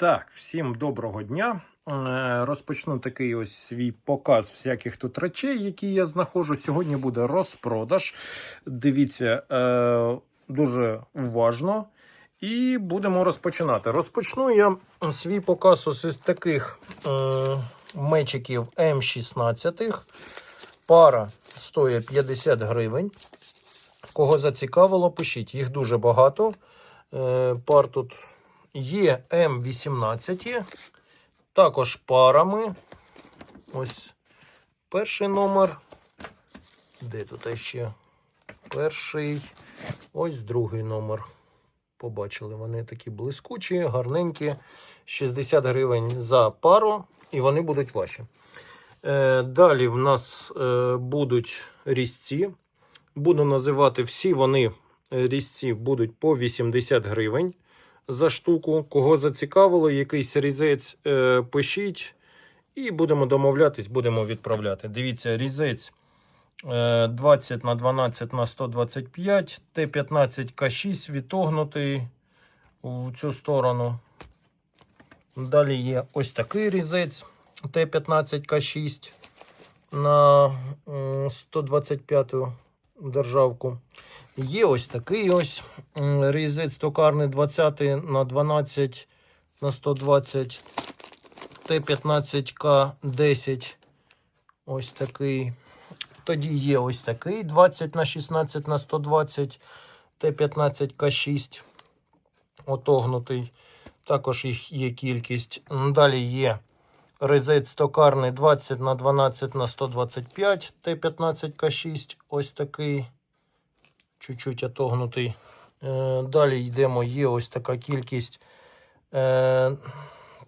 Так, всім доброго дня. Е, Розпочну такий ось свій показ всяких тут речей, які я знаходжу. Сьогодні буде розпродаж. Дивіться е, дуже уважно. І будемо розпочинати. Розпочну я свій показ ось із таких е, мечиків М16. Пара стоїть 50 гривень. Кого зацікавило, пишіть. Їх дуже багато. Пар тут є М18, також парами. Ось перший номер. Де тут ще? Перший. Ось другий номер. Побачили, вони такі блискучі, гарненькі. 60 гривень за пару, і вони будуть ваші. Е, далі в нас е, будуть різці. Буду називати всі вони е, різці будуть по 80 гривень за штуку. Кого зацікавило, якийсь різець е, пишіть. І будемо домовлятись, будемо відправляти. Дивіться, різець е, 20 на 12 на 125, Т15 К6 відогнутий у цю сторону. Далі є ось такий різець Т15 К6 на 125 державку. Є ось такий ось різець токарний 20 на 12 на 120 Т15К10. Ось такий. Тоді є ось такий 20 на 16 на 120 Т15К6. Отогнутий. Також їх є кількість. Далі є резець токарний 20 на 12 на 125 Т15К6. Ось такий. Чуть-чуть отогнутий. Е, Далі йдемо, є ось така кількість. Е,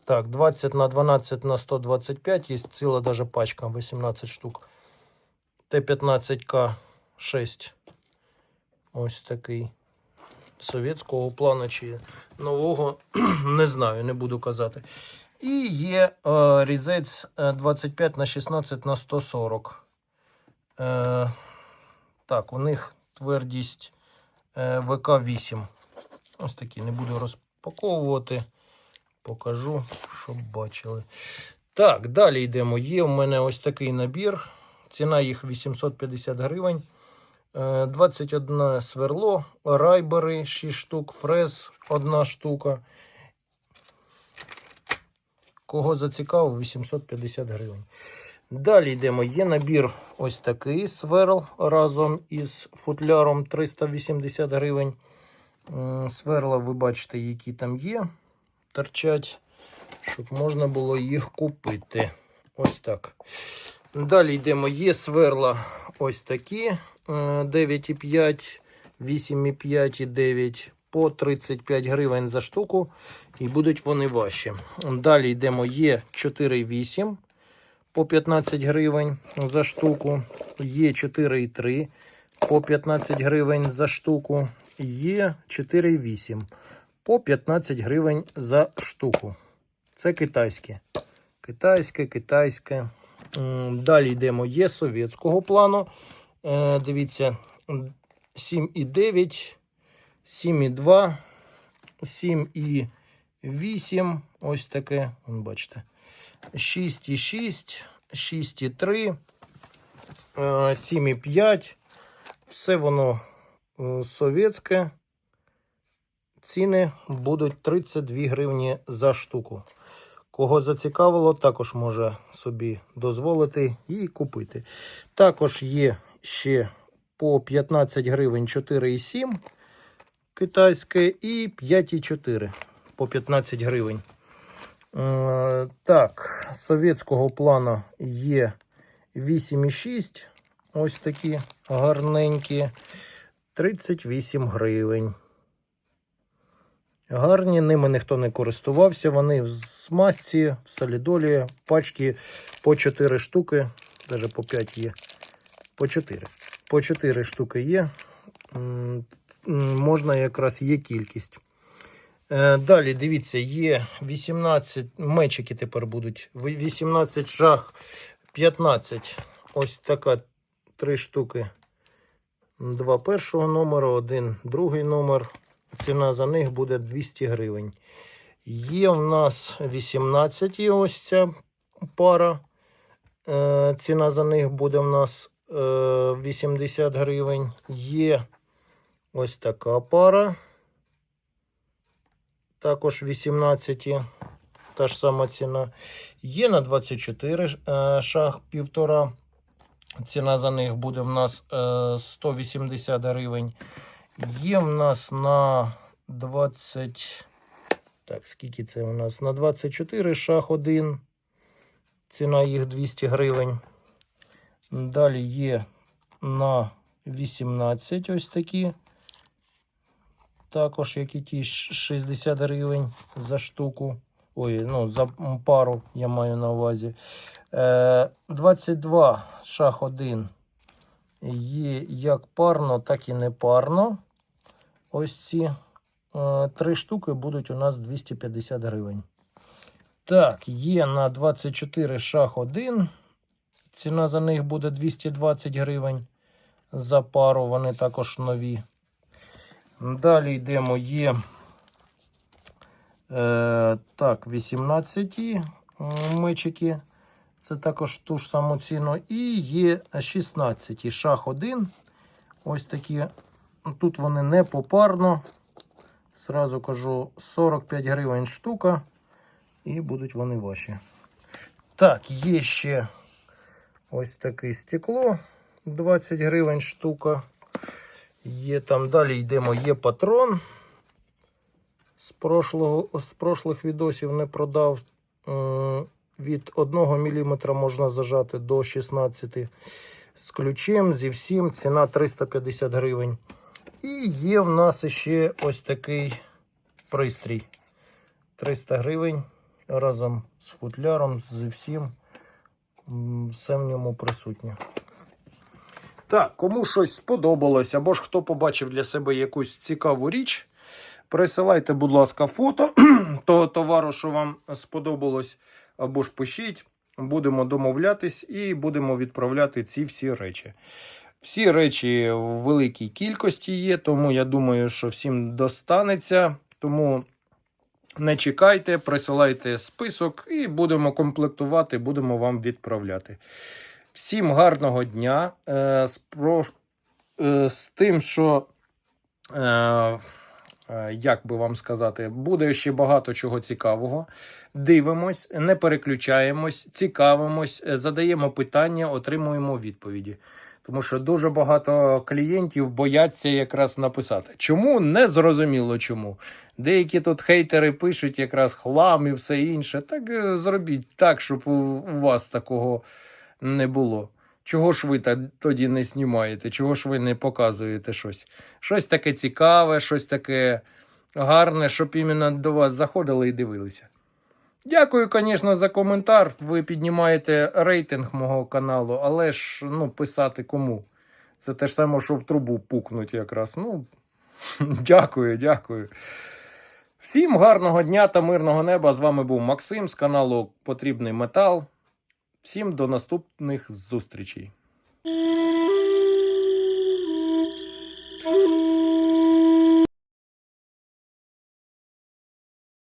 так, 20 на 12 на 125. Є ціла даже пачка, 18 штук. Т15К6. Ось такий. Совєтського плану чи нового, не знаю, не буду казати. І є е, різець е, 25 на 16 на 140. Е, так, у них твердість е, ВК8. Ось такі, не буду розпаковувати. Покажу, щоб бачили. Так, далі йдемо. Є у мене ось такий набір. Ціна їх 850 гривень. Е, 21 сверло, райбери 6 штук, фрез 1 штука. Кого зацікавив, 850 гривень. Далі йдемо. Є набір ось такий сверл разом із футляром 380 гривень. Сверла, ви бачите, які там є. Торчать, щоб можна було їх купити. Ось так. Далі йдемо. Є сверла ось такі. е, 9,5, 8,5 і 9 по 35 гривень за штуку. І будуть вони ваші. Далі йдемо. Є 4,8 по 15 гривень за штуку. Є 4,3 по 15 гривень за штуку. Є 4,8 по 15 гривень за штуку. Це китайське. Китайське, китайське. Далі йдемо. Є совєтського плану. Е, Дивіться, 7,9, 7,2, 7,8. Ось таке. Бачите. 6,6, 6,3, е, 7,5. Все воно е, совєтське. Ціни будуть 32 гривні за штуку. Кого зацікавило, також може собі дозволити і купити. Також є ще по 15 гривень 4,7 китайське і 5,4 по 15 гривень. Е, Так, совєтського плану є 8,6. Ось такі гарненькі. 38 гривень. Гарні, ними ніхто не користувався. Вони в смазці, в солідолі, пачки по 4 штуки, навіть по 5 є. По 4. По 4 штуки є. Можна якраз є кількість. Е, Далі, дивіться, є 18 мечики тепер будуть. 18 шаг, 15. Ось така 3 штуки. Два першого номера, один другий номер. Ціна за них буде 200 гривень. Є в нас 18 і ось ця пара. Е, ціна за них буде в нас е, 80 гривень. Є ось така пара. Також 18. Та ж сама ціна. Є на 24 е, шаг півтора. Ціна за них буде в нас е, 180 гривень. Є в нас на 20. Так, скільки це у нас? На 24 шаг 1. Ціна їх 200 гривень. Далі є на 18 ось такі. Також як і ті 60 гривень за штуку. Ой, ну, за пару я маю на увазі. Е, 22 шаг 1 є як парно, так і не парно. Ось ці е, три штуки будуть у нас 250 гривень. Так, є на 24 шаг 1. Ціна за них буде 220 гривень за пару, вони також нові. Далі йдемо, є е, так, 18 м, мечики. Це також ту ж саму ціну. І є 16 шаг 1. Ось такі. Тут вони не попарно. Сразу кажу 45 гривень штука. І будуть вони ваші. Так, є ще ось таке стекло. 20 гривень штука. Є там далі йдемо, є патрон. З, прошлого, з прошлих відосів не продав. Від 1 мм можна зажати до 16 з ключем, зі всім. Ціна 350 гривень. І є в нас ще ось такий пристрій. 300 гривень разом з футляром, зі всім. Все в ньому присутнє. Так, кому щось сподобалось, або ж хто побачив для себе якусь цікаву річ, присилайте, будь ласка, фото того товару, що вам сподобалось, або ж пишіть. Будемо домовлятись і будемо відправляти ці всі речі. Всі речі в великій кількості є, тому я думаю, що всім достанеться. Тому не чекайте, присилайте список і будемо комплектувати, будемо вам відправляти. Всім гарного дня. Е, з, про- е, з тим, що, е, е, як би вам сказати, буде ще багато чого цікавого. Дивимось, не переключаємось, цікавимось, е, задаємо питання, отримуємо відповіді. Тому що дуже багато клієнтів бояться якраз написати. Чому? Не зрозуміло чому. Деякі тут хейтери пишуть якраз хлам і все інше. Так е, зробіть так, щоб у, у вас такого не було. Чого ж ви тоді не знімаєте? Чого ж ви не показуєте щось? Щось таке цікаве, щось таке гарне, щоб іменно до вас заходили і дивилися. Дякую, звісно, за коментар. Ви піднімаєте рейтинг мого каналу, але ж ну, писати кому? Це те ж саме, що в трубу пукнуть якраз. Ну, дякую, дякую. Всім гарного дня та мирного неба. З вами був Максим з каналу Потрібний Метал. Всім до наступних зустрічей.